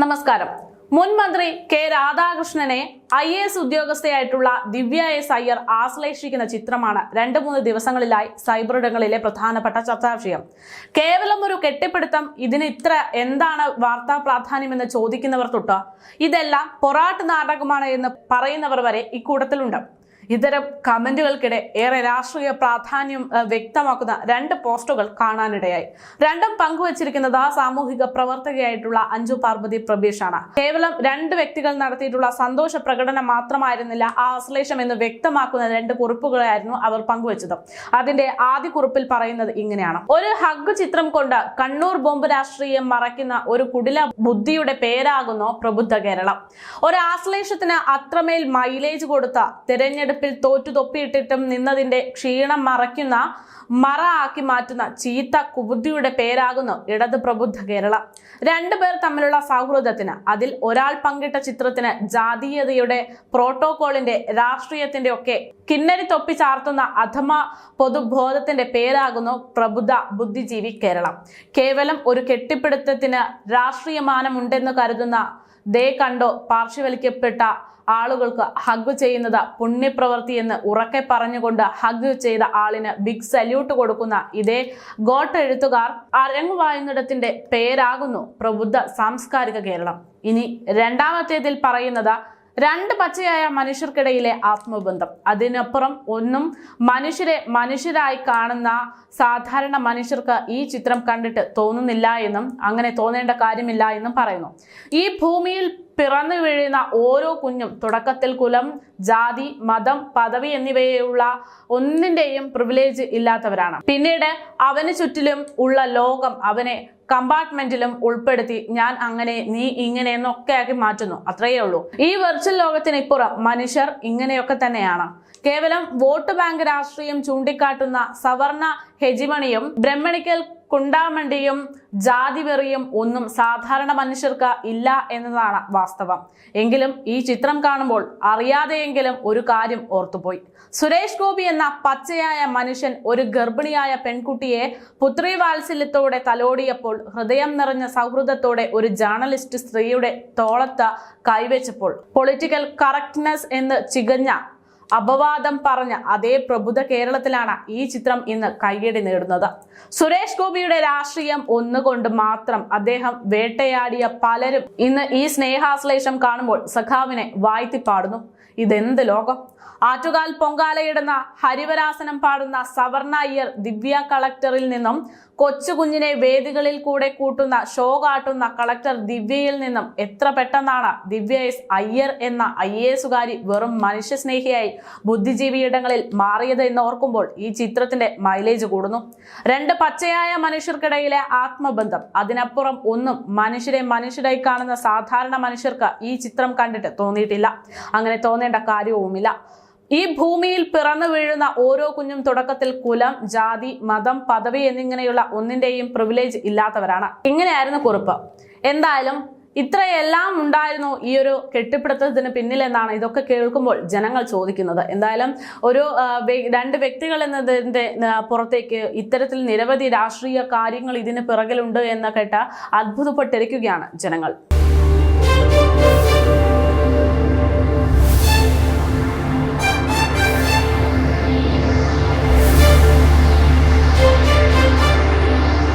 നമസ്കാരം. മുൻ മന്ത്രി കെ രാധാകൃഷ്ണനെ ഐ എ എസ് ഉദ്യോഗസ്ഥയായിട്ടുള്ള ദിവ്യ എസ് അയ്യർ ആശ്ലേഷിക്കുന്ന ചിത്രമാണ് രണ്ട് മൂന്ന് ദിവസങ്ങളിലായി സൈബറിടങ്ങളിലെ പ്രധാനപ്പെട്ട ചർച്ചാ വിഷയം കേവലം ഒരു കെട്ടിപ്പിടുത്തം ഇതിന് ഇത്ര എന്താണ് വാർത്താ പ്രാധാന്യം എന്ന് ചോദിക്കുന്നവർ തൊട്ട് ഇതെല്ലാം പൊറാട്ട് നാടകമാണ് എന്ന് പറയുന്നവർ വരെ ഇക്കൂട്ടത്തിലുണ്ട്. ഇത്തരം കമന്റുകൾക്കിടെ ഏറെ രാഷ്ട്രീയ പ്രാധാന്യം വ്യക്തമാക്കുന്ന രണ്ട് പോസ്റ്റുകൾ കാണാനിടയായി. രണ്ടും പങ്കുവച്ചിരിക്കുന്നത് ആ സാമൂഹിക പ്രവർത്തകയായിട്ടുള്ള അഞ്ജു പാർവതി പ്രബീഷാണ് കേവലം രണ്ട് വ്യക്തികൾ നടത്തിയിട്ടുള്ള സന്തോഷ പ്രകടനം മാത്രമായിരുന്നില്ല ആ ആശ്ലേഷം എന്ന് വ്യക്തമാക്കുന്ന രണ്ട് കുറിപ്പുകളായിരുന്നു അവർ പങ്കുവച്ചത്. അതിന്റെ ആദ്യ കുറിപ്പിൽ പറയുന്നത് ഇങ്ങനെയാണ്. ഒരു ഹഗ് ചിത്രം കൊണ്ട് കണ്ണൂർ ബോംബ് രാഷ്ട്രീയം മറയ്ക്കുന്ന ഒരു കുടില ബുദ്ധിയുടെ പേരാകുന്നു പ്രബുദ്ധ കേരളം. ഒരു ആശ്ലേഷത്തിന് അത്രമേൽ മൈലേജ് കൊടുത്ത തിരഞ്ഞെടുപ്പിൽ തോറ്റു തൊപ്പിയിട്ടിട്ടും നിന്നതിന്റെ ക്ഷീണം മറയ്ക്കുന്ന മറ ആക്കി മാറ്റുന്ന ചീത്ത കുബുദ്ധിയുടെ പേരാകുന്നു ഇടത് പ്രബുദ്ധ കേരളം. രണ്ടുപേർ തമ്മിലുള്ള സൗഹൃദത്തിന് അതിൽ ഒരാൾ പങ്കിട്ട ചിത്രത്തിന് ജാതീയതയുടെ പ്രോട്ടോകോളിന്റെ രാഷ്ട്രീയത്തിന്റെ ഒക്കെ കിന്നരി തൊപ്പി ചാർത്തുന്ന അധമ പൊതുബോധത്തിന്റെ പേരാകുന്നു പ്രബുദ്ധ ബുദ്ധിജീവി കേരളം. കേവലം ഒരു കെട്ടിപ്പിടുത്തത്തിന് രാഷ്ട്രീയമാനമുണ്ടെന്ന് കരുതുന്ന ദേ കണ്ടോ പാർശ്വവൽക്കപ്പെട്ട ആളുകൾക്ക് ഹഗ് ചെയ്യുന്നത് പുണ്യപ്രവൃത്തി എന്ന് ഉറക്കെ പറഞ്ഞുകൊണ്ട് ഹഗ് ചെയ്ത ആളിന് ബിഗ് സല്യൂട്ട് കൊടുക്കുന്ന ഇതേ ഗോട്ട് എഴുത്തുകാർ അരങ്ങുവായുന്നിടത്തിന്റെ പേരാകുന്നു പ്രബുദ്ധ സാംസ്കാരിക കേരളം. ഇനി രണ്ടാമത്തേതിൽ പറയുന്നത് രണ്ട് പച്ചയായ മനുഷ്യർക്കിടയിലെ ആത്മബന്ധം. അതിനപ്പുറം ഒന്നും മനുഷ്യരെ മനുഷ്യരായി കാണുന്ന സാധാരണ മനുഷ്യർക്ക് ഈ ചിത്രം കണ്ടിട്ട് തോന്നുന്നില്ല എന്നും അങ്ങനെ തോന്നേണ്ട കാര്യമില്ല എന്നും പറയുന്നു. ഈ ഭൂമിയിൽ പിറന്നു വീഴുന്ന ഓരോ കുഞ്ഞും തുടക്കത്തിൽ കുലം ജാതി മതം പദവി എന്നിവയുള്ള ഒന്നിന്റെയും പ്രിവിലേജ് ഇല്ലാത്തവരാണ്. പിന്നീട് അവന് ചുറ്റിലും ഉള്ള ലോകം അവനെ കമ്പാർട്ട്മെന്റിലും ഉൾപ്പെടുത്തി ഞാൻ അങ്ങനെ നീ ഇങ്ങനെ എന്നൊക്കെ ആക്കി മാറ്റുന്നു. അത്രയേ ഉള്ളൂ. ഈ വെർച്വൽ ലോകത്തിന് ഇപ്പുറം മനുഷ്യർ ഇങ്ങനെയൊക്കെ തന്നെയാണ്. കേവലം വോട്ട് ബാങ്ക് രാഷ്ട്രീയം ചൂണ്ടിക്കാട്ടുന്ന സവർണ ഹെജിമണിയും ബ്രഹ്മണിക്കൽ കുണ്ടാമണ്ടിയും ജാതിവെറിയും ഒന്നും സാധാരണ മനുഷ്യർക്ക് ഇല്ല എന്നതാണ് വാസ്തവം. എങ്കിലും ഈ ചിത്രം കാണുമ്പോൾ അറിയാതെയെങ്കിലും ഒരു കാര്യം ഓർത്തുപോയി. സുരേഷ് ഗോപി എന്ന പച്ചയായ മനുഷ്യൻ ഒരു ഗർഭിണിയായ പെൺകുട്ടിയെ പുത്രി വാത്സല്യത്തോടെ തലോടിയപ്പോൾ ഹൃദയം നിറഞ്ഞ സൗഹൃദത്തോടെ ഒരു ജേർണലിസ്റ്റ് സ്ത്രീയുടെ തോളത്ത് കൈവച്ചപ്പോൾ പൊളിറ്റിക്കൽ കറക്റ്റ്നെസ് എന്ന് ചികഞ്ഞ അപവാദം പറഞ്ഞ അതേ പ്രബുദ്ധ കേരളത്തിലാണ് ഈ ചിത്രം ഇന്ന് കയ്യടി നേടുന്നത്. സുരേഷ് ഗോപിയുടെ രാഷ്ട്രീയം ഒന്നുകൊണ്ട് മാത്രം അദ്ദേഹം വേട്ടയാടിയ പലരും ഇന്ന് ഈ സ്നേഹാശ്ലേഷം കാണുമ്പോൾ സഖാവിനെ വാഴ്ത്തിപ്പാടുന്നു ഇതെന്ത് ലോകം? ആറ്റുകാൽ പൊങ്കാലയിടുന്ന ഹരിവരാസനം പാടുന്ന സവർണ അയ്യർ ദിവ്യ കളക്ടറിൽ നിന്നും കൊച്ചുകുഞ്ഞിനെ വേദികളിൽ കൂടെ കൂട്ടുന്ന ഷോ കാട്ടുന്ന കളക്ടർ ദിവ്യയിൽ നിന്നും എത്ര പെട്ടെന്നാണ് ദിവ്യ എസ് അയ്യർ എന്ന ഐ എസുകാരി വെറും മനുഷ്യസ്നേഹിയായി ബുദ്ധിജീവിയിടങ്ങളിൽ മാറിയത് എന്ന് ഓർക്കുമ്പോൾ ഈ ചിത്രത്തിന്റെ മൈലേജ് കൂടുന്നു. രണ്ട് പച്ചയായ മനുഷ്യർക്കിടയിലെ ആത്മബന്ധം അതിനപ്പുറം ഒന്നും മനുഷ്യരെ മനുഷ്യരായി കാണുന്ന സാധാരണ മനുഷ്യർക്ക് ഈ ചിത്രം കണ്ടിട്ട് തോന്നിയിട്ടില്ല. അങ്ങനെ തോന്നേണ്ട കാര്യവുമില്ല. ഈ ഭൂമിയിൽ പിറന്നു വീഴുന്ന ഓരോ കുഞ്ഞും തുടക്കത്തിൽ കുലം ജാതി മതം പദവി എന്നിങ്ങനെയുള്ള ഒന്നിന്റെയും പ്രിവിലേജ് ഇല്ലാത്തവരാണ്. ഇങ്ങനെയായിരുന്നു കുറിപ്പ്. എന്തായാലും ഇത്രയെല്ലാം ഉണ്ടായിരുന്നു ഈ ഒരു കെട്ടിപ്പിടുത്തത്തിന് പിന്നിൽ എന്നാണ് ഇതൊക്കെ കേൾക്കുമ്പോൾ ജനങ്ങൾ ചോദിക്കുന്നത്. എന്തായാലും ഒരു രണ്ട് വ്യക്തികൾ എന്നതിന്റെ പുറത്തേക്ക് ഇത്തരത്തിൽ നിരവധി രാഷ്ട്രീയ കാര്യങ്ങൾ ഇതിന് പിറകിലുണ്ട് എന്ന് കേട്ട അത്ഭുതപ്പെട്ടിരിക്കുകയാണ് ജനങ്ങൾ.